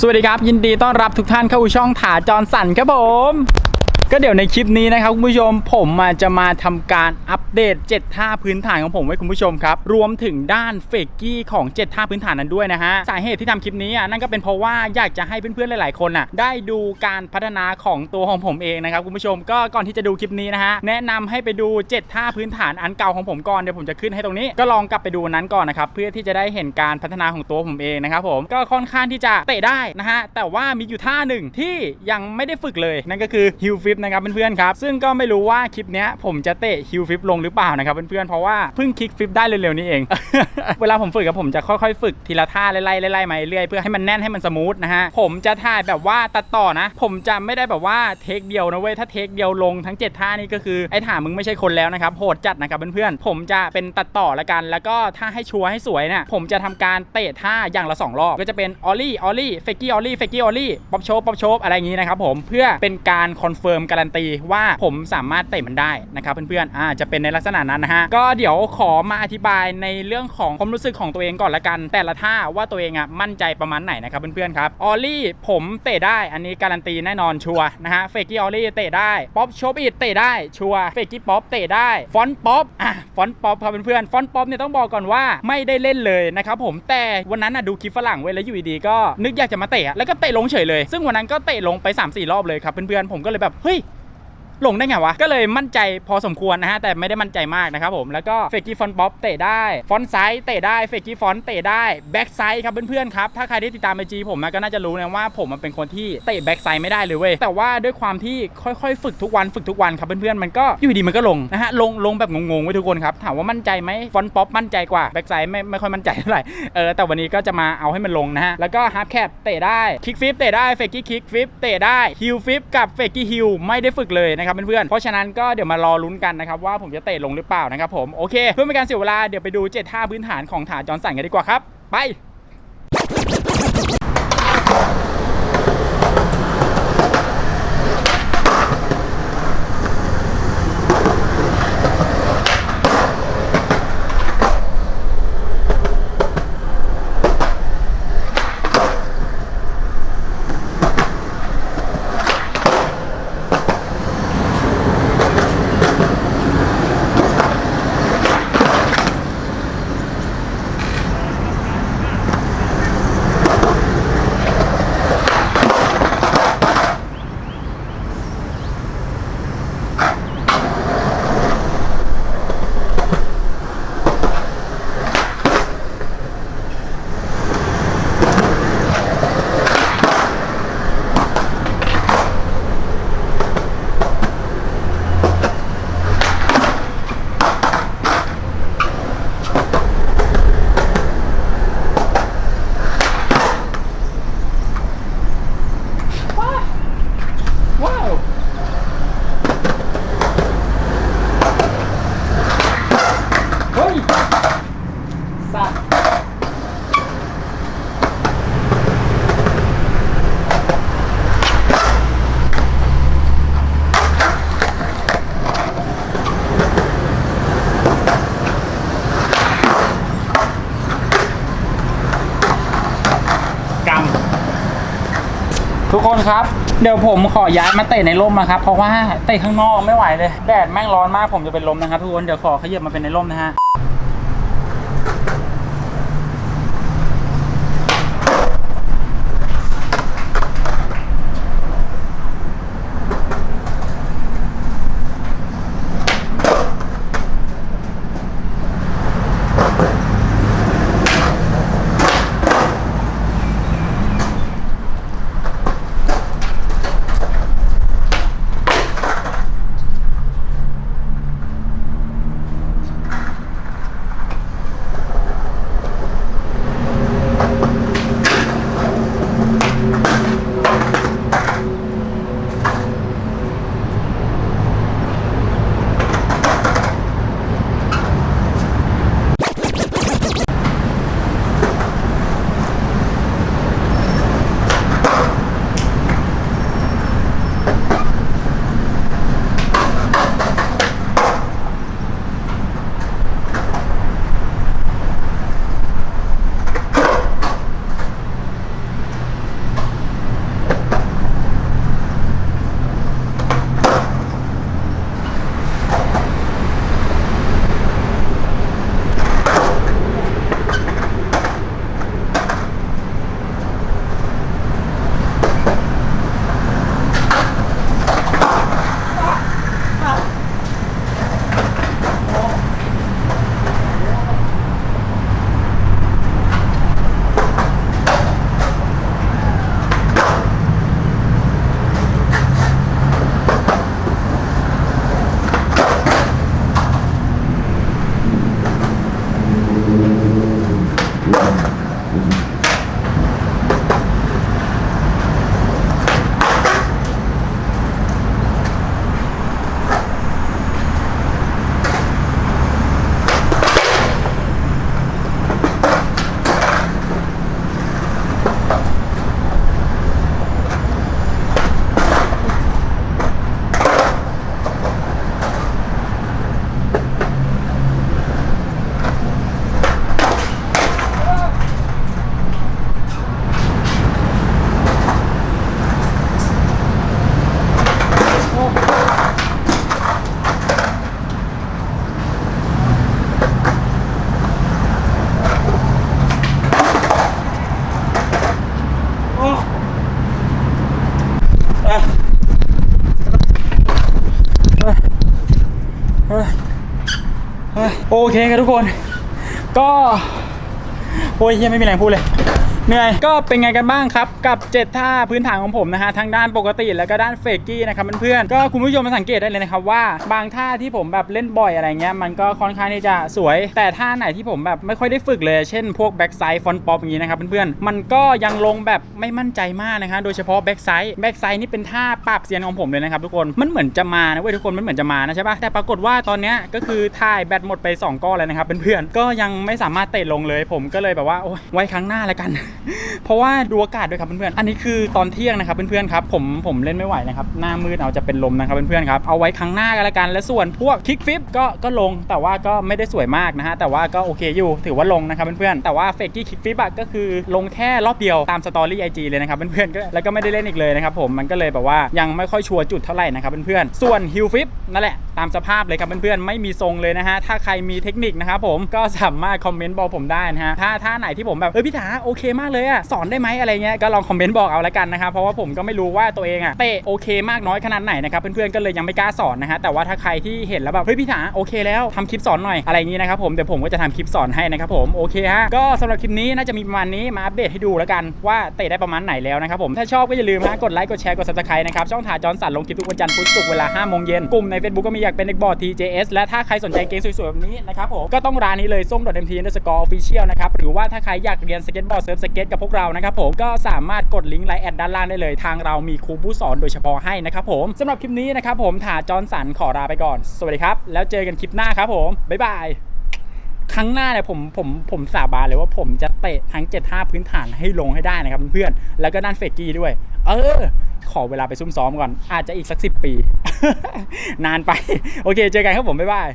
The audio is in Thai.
สวัสดีครับ ยินดีต้อนรับทุกท่านเข้าช่องถาจรสันครับผม ก็เดี๋ยวในคลิปนี้นะครับคุณผู้ชมผมอะจะมาทำการอัปเดต 7 ท่าพื้นฐานของผมไว้คุณผู้ชมครับ รวมถึงด้านเฟกกี้ของ 7 ท่าพื้นฐานนั้นด้วยนะฮะ สาเหตุที่ทำคลิปนี้อะนั่นก็เป็นเพราะว่าอยากจะให้เพื่อนๆหลาย ๆ คนอะได้ดูการพัฒนาของตัวของผมเองนะครับคุณผู้ชมก็ก่อนที่จะดูคลิปนี้นะฮะแนะนำให้ไปดู 7 ท่าพื้นฐานอันเก่าของผมก่อนเดี๋ยวผมจะขึ้นให้ตรงนี้ก็ลองกลับไปดูนั้นก่อนนะครับเพื่อที่จะได้เห็นการพัฒนาของตัวผมเองนะครับผมก็ค่อนข้างที่จะเตะได้นะฮะแต่ว่ามีอยู่ท่าหนึ่งที่ยังไม่ได้ฝึกเลยนั่นก็คือฮิลฟิปนะครับเพื่อนๆครับซึ่งก็ไม่รู้ว่าคลิปเนี้ยผมจะเตะฮิลฟิปลงหรือเปล่านะครับเพื่อนๆเพราะว่าเพิ่งคลิกฟิปได้เร็วๆนี้เอง เวลาผมฝึกกับผมจะค่อยๆ ฝึกทีละท่าไล่ๆไล่ๆมาเรื่อยเพื่อให้มันแน่นให้มันสมูทนะฮะผมจะถ่ายแบบว่าตัดต่อนะ ผมจะไม่ได้แบบว่าเทคเดียวนะเว้ยถ้าเทคเดียวลงทั้ง 7 ท่านี่ก็คือไอ้ถามึงไม่ใช่คนแล้วนะครับโหดจัดนะครับเพื่อนๆผมจะเป็นตัดต่อละกัน แล้วก็ถ้าให้ชัวร์ให้สวยเนี่ยผมจะทำการเตะท่าอย่างละ 2 รอบ ก็จะเป็นออลลี่ออลลี่เฟกกี้ออลลี่เฟกกี้ออลลี่ป๊อปโชป๊อปโชปอะไรอย่างนี้นะครับผมเพื่อเป็นการคอนเฟิร์มการันตีว่าผมสามารถเตะมันได้นะครับเพื่อนๆอ่าจะเป็นในลักษณะนั้นนะฮะก็เดี๋ยวขอมาอธิบายในเรื่องของความรู้สึกของตัวเองก่อนละกัน แต่ละท่าว่าตัวเองอะมั่นใจประมาณไหนนะครับเพื่อนๆครับออลลี่ผมเตะได้อันนี้การันตีแน่นอนชัวนะฮะเฟกกี้ออลลี่เตะได้ป๊อปโชปอีเตะได้ชัวเฟกกี้ป๊อปเตะได้ฟอนป๊อปอะฟอนป๊อปครับเพื่อนๆฟอนป๊อปเนี่ยต้องบอกก่อนว่าไม่ได้เล่นเลยนะครับผมแต่วันนั้นอะดูคลิปฝรั่งเว้ยแล้วอยู่ดีๆก็นึกอยากจะมาเตะอะแล้วก็เตะลงเฉยเลย ซึ่งวันนั้นก็เตะลงไป3-4รอบเลยครับเพื่อนๆผมก็เลยแบบเฮ้ย ลงได้ไงวะ ก็เลยมั่นใจพอสมควรนะฮะ แต่ไม่ได้มั่นใจมากนะครับผม แล้วก็เฟกกี้ฟอนป๊อปเตะได้ ฟอนไซส์เตะได้ เฟกกี้ฟอนเตะได้ แบ็กไซส์ครับเพื่อนๆครับ ถ้าใครที่ติดตามไอจีผมนะก็น่าจะรู้นะว่าผมมันเป็นคนที่เตะแบ็กไซส์ไม่ได้เลยเว้ย แต่ว่าด้วยความที่ค่อยๆ ฝึกทุกวันฝึกทุกวันครับเพื่อนๆ มันก็อยู่ดีมันก็ลงนะฮะ ลงลงแบบงงๆไว้ทุกคนครับ ถามว่ามั่นใจไหมฟอนป๊อปมั่นใจกว่า แบ็กไซส์ไม่ไม่ค่อยมั่นใจเท่าไหร่ เออ แต่วันนี้ก็จะมาเอาให้มันลงนะฮะ แล้วก็ฮาร์ปแคปเตะได้ คิกฟิปเตะได้ เฟกกี้คิกฟิปเตะได้ฮิลฟิปกับเฟกกี้ฮิลไม่ได้ฝึกเลยนะครับเพื่อนๆ เพราะฉะนั้นก็เดี๋ยวมารอลุ้นกันนะครับว่าผมจะเตะลงหรือเปล่านะครับผมโอเคเพื่อไม่เป็นการเสียเวลาเดี๋ยวไปดู7ท่าพื้นฐานของถาจอนสันกันดีกว่าครับไป ว้าว เฮ้ย สัตว์กำ ทุก ครับ เดี๋ยวผมขอย้ายมาเตะในร่มนะครับ เพราะว่าเตะข้างนอกไม่ไหวเลย แดดแม่งร้อนมากผมจะเป็นลมนะครับทุกคน เดี๋ยวขอขยับมาเป็นในร่มนะฮะ โอเคครับทุกคน ก็ โอ้ยยังไม่มีแรงพูดเลย เหนื่อยก็เป็นไงกันบ้างครับ กับ 7 ท่าพื้นฐานของผมนะฮะทั้งด้านปกติแล้วก็ด้านเฟกกี้นะครับเพื่อนๆก็คุณผู้ชมมาสังเกตได้เลยนะครับว่า บางท่าที่ผมแบบเล่นบ่อยอะไรเงี้ยมันก็ค่อนข้างที่จะสวย แต่ท่าไหนที่ผมแบบไม่ค่อยได้ฝึกเลย เช่นพวกแบ็กไซด์ฟอนป๊อปอย่างนี้นะครับเพื่อนๆมันก็ยังลงแบบไม่มั่นใจมากนะฮะโดยเฉพาะแบ็กไซด์แบ็กไซด์นี่เป็นท่าปราบเซียนของผมเลยนะครับทุกคนมันเหมือนจะมานะเว้ยทุกคนมันเหมือนจะมานะใช่ปะแต่ปรากฏว่าตอนเนี้ยก็คือถ่ายแบตหมดไปสองก้อนแล้วนะครับเพื่อนๆก็ยังไม่สามารถเตะลงเลย ผมก็เลยแบบว่าโอ้ยไว้ครั้งหน้าแล้วกันเพราะว่าดูอากาศด้วยครับเพื่อนๆ อันนี้คือตอนเที่ยงนะครับเพื่อนๆครับผมผมเล่นไม่ไหวนะครับหน้ามืดเอาจะเป็นลมนะครับเพื่อนๆครับเอาไว้ครั้งหน้ากันละกันและส่วนพวกคิกฟิปก็ก็ลงแต่ว่าก็ไม่ได้สวยมากนะฮะแต่ว่าก็โอเคอยู่ถือว่าลงนะครับเพื่อนๆแต่ว่าเฟกกี้คิกฟิปอะก็คือลงแค่รอบเดียวตามสตอรี่ไอจีเลยนะครับเพื่อนๆก็แล้วก็ไม่ได้เล่นอีกเลยนะครับผมมันก็เลยแบบว่ายังไม่ค่อยชัวร์จุดเท่าไหร่นะครับเพื่อนๆส่วนฮิลฟิปนั่นแหละตามสภาพเลยครับเพื่อนๆไม่มีทรงเลยนะฮะถ้าใครมีเทคนิคนะครับผมก็สามารถคอมเมนต์บอกผมได้นะฮะถ้าถ้าไหนที่ผมแบบเออพี่ถาโอเคมากเลยอะสอนได้ไหมอะไรเงี้ยก็ลองคอมเมนต์บอกเอาละกันนะครับเพราะว่าผมก็ไม่รู้ว่าตัวเองอะเตะโอเคมากน้อยขนาดไหนนะครับเพื่อนๆก็เลยยังไม่กล้าสอนนะฮะแต่ว่าถ้าใครที่เห็นแล้วแบบเฮ้ยพี่ถาโอเคแล้วทำคลิปสอนหน่อยอะไรอย่างนี้นะครับผมเดี๋ยวผมก็จะทำคลิปสอนให้นะครับผมโอเคฮะก็สำหรับคลิปนี้น่าจะมีประมาณนี้มาอัปเดตให้ดูแล้วกันว่าเตะได้ประมาณไหนแล้วนะครับผมถ้าชอบก็อย่าลืมนะกดไลค์กดแชร์กด subscribe นะครับช่องถายจอนสันลงคลิปทุกวันจันทร์พุธศุกร์เวลา5โมงเย็นกลุ่มใน Facebook ก็มีอยากเป็นเด็กบอร์ด TJS และถ้าใครสนใจเกมสวยๆแบบนี้นะครับผมก็ต้องร้านนี้เลยส้ม .mt underscore official นะครับหรือว่าถ้าใครอยากเรียนสเก็ตบอร์ดเซิร์ฟสเกตกับพวกเรานะครับผมก็สามารถกดลิงก์ไลน์แอดด้านล่างได้เลย ทางเรามีครูผู้สอนโดยเฉพาะให้นะครับผมสำหรับคลิปนี้นะครับผมถาจอนสันขอลาไปก่อน สวัสดีครับ แล้วเจอกันคลิปหน้าครับผมบ๊ายบายครั้งหน้าเนี่ยผมผมผมสาบานเลยว่าผมจะเตะทั้ง7ท่าพื้นฐานให้ลงให้ได้นะครับเพื่อนๆแล้วก็ด้านเฟกกี้ด้วย เออ ขอเวลาไปซุ่มซ้อมก่อน อาจจะอีกสักสิปี นานไป โอเค เจอกันครับผมบ๊ายบาย